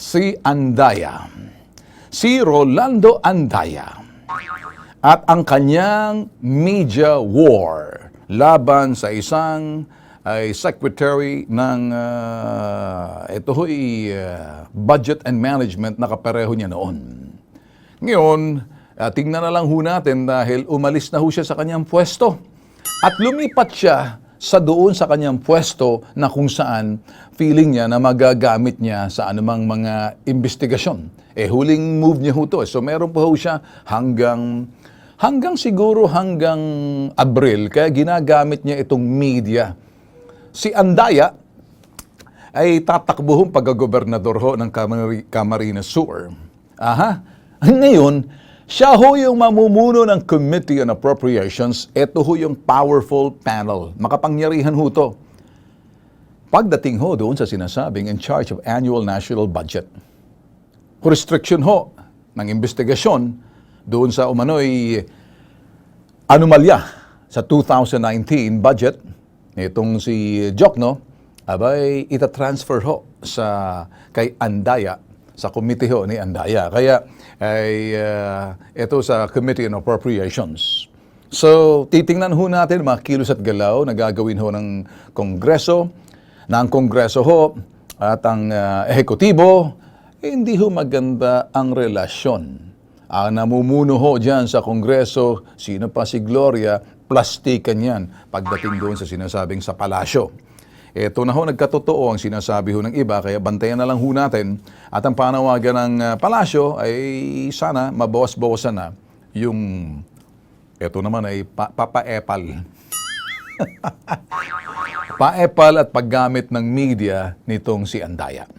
si Andaya. Si Rolando Andaya. At ang kanyang media war laban sa isang ay secretary ng ah, ito ho'y ah, budget and management na kapareho niya noon. Ngayon, ah, tingnan na lang ho natin dahil umalis na ho siya sa kanyang pwesto. At lumipat siya sa doon sa kanyang pwesto na kung saan feeling niya na magagamit niya sa anumang mga investigasyon. Eh, huling move niya ho. So, meron pa ho siya hanggang, hanggang siguro hanggang Abril. Kaya ginagamit niya itong media. Si Andaya, ay tatakbo hong pagkagobernador ho ng Camari- Camarines Sur. Aha. Ngayon, siya ho yung mamumuno ng Committee on Appropriations. Ito ho yung powerful panel. Makapangyarihan ho to. Pagdating ho doon sa sinasabing in charge of annual national budget. Restriction ho ng investigasyon doon sa umano'y anomalya sa 2019 budget nitong si Jokno, abay itatransfer ho sa kay Andaya sa committee ho ni Andaya. Kaya ay ah, ito sa Committee on Appropriations. So, titingnan ho natin mga kilos at galaw na gagawin ho ng Kongreso, na ang Kongreso ho at ang ah, ehekutibo, eh, hindi ho maganda ang relasyon. Ang namumuno ho dyan sa Kongreso, sino pa si Gloria, plastikan yan pagdating doon sa sinasabing sa palasyo. Ito na ho, nagkatotoo ang sinasabi ho ng iba, kaya bantayan na lang ho natin. At ang panawagan ng ah, palasyo ay sana mabawas-bawasan na yung, ito naman ay pa- papaepal. paepal at paggamit ng media nitong si Andaya.